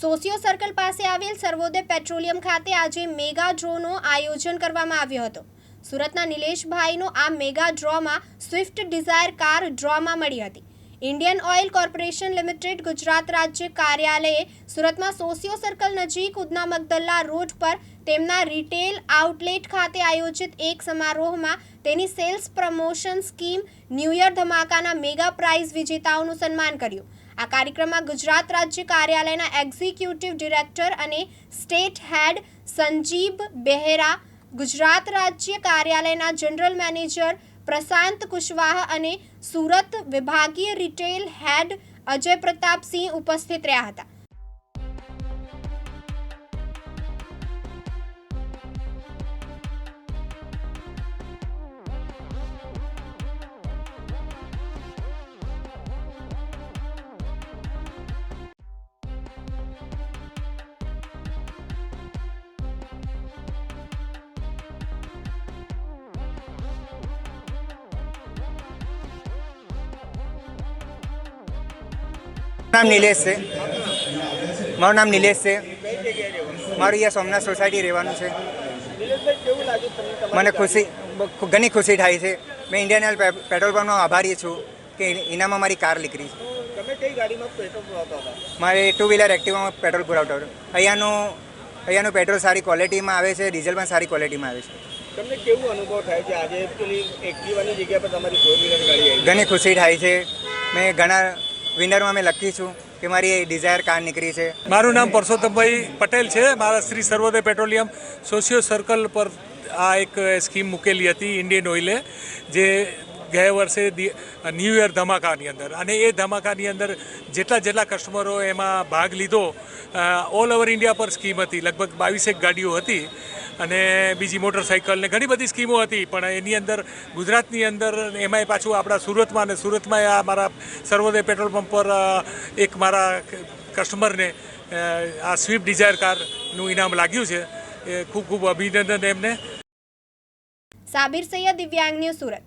Sosyo circle પાસે આવેલ સર્વોદય petroleum ખાતે આજે મેગા ડ્રોનો આયોજન કરવામાં આવ્યો હતો. સુરતના નિલેશભાઈનો આ મેગા ડ્રોમાં સ્વિફ્ટ ડિઝાયર કાર ડ્રોમાં મળી હતી. Indian Oil Corporation Limited Gujarat રાજ્ય કાર્યાલયે સુરતમાં સોસિયો સર્કલ નજીક ઉદના મગદલ્લા રોડ પર તેમના રિટેલ આઉટલેટ ખાતે આયોજિત એક સમારોહમાં તેની sales promotion scheme new year ધમાકાના mega prize વિજેતાઓનું સન્માન કર્યું. આ કાર્યક્રમમાં ગુજરાત રાજ્ય કાર્યાલયના એક્ઝિક્યુટિવ ડિરેક્ટર અને સ્ટેટ હેડ સંજીબ બેહરા, ગુજરાત રાજ્ય કાર્યાલયના જનરલ મેનેજર પ્રશાંત કુશવાહ અને સુરત વિભાગીય રિટેલ હેડ અજય પ્રતાપસિંહ ઉપસ્થિત રહ્યા હતા. નામ નિલેશ છે. મારું નામ નિલેશ છે. મારું અહીંયા સોમનાથ સોસાયટી રહેવાનું છે. મને ખુશી ઘણી ખુશી થાય છે. મેં ઇન્ડિયન ઓઇલ પેટ્રોલ પંપનો આભારી છું કે એનામાં મારી કાર નીકળી છે. મારે ટુ વ્હીલર એક્ટિવામાં પેટ્રોલ પુરાવતો હતો. અહીંયાનું અહીંયાનું પેટ્રોલ સારી ક્વોલિટીમાં આવે છે ડીઝલ પણ સારી ક્વોલિટીમાં આવે છે. તમને કેવું અનુભવ થાય છે? આજે પેલી એક્ટિવાની જગ્યા પર તમારી ફોર વ્હીલર ગાડી આવી. ઘણી ખુશી થાય છે. મેં ઘણા વિનરમાં મેં લખી છું કે મારી ડિઝાયર કાર નીકળી છે. મારું નામ પરસોત્તમભાઈ પટેલ છે. મારા Shri Sarvoday petroleum socio circle પર આ એક સ્કીમ મૂકેલી હતી ઇન્ડિયન ઓઇલે, જે ગયા વર્ષે ન્યૂ યર ધમાકાની અંદર. અને એ ધમાકાની અંદર જેટલા જેટલા કસ્ટમરો એમાં ભાગ લીધો ઓલ ઓવર ઇન્ડિયા પર સ્કીમ હતી. લગભગ બાવીસેક ગાડીઓ હતી. અને બીજી મોટરસાઇકલ ને ઘણી બધી સ્કીમો હતી, પણ એની અંદર, ગુજરાતની અંદર એમાંય પાછું આપણા સુરતમાં અને સુરતમાં આ મારા સર્વોદય પેટ્રોલ પંપ પર એક મારા કસ્ટમરને આ સ્વિફ્ટ ડિઝાયર કારનું ઇનામ લાગ્યું છે. એ ખૂબ ખૂબ અભિનંદન એમને. સાબિર સૈયદ, દિવ્યાંગ ન્યૂઝ સુરત.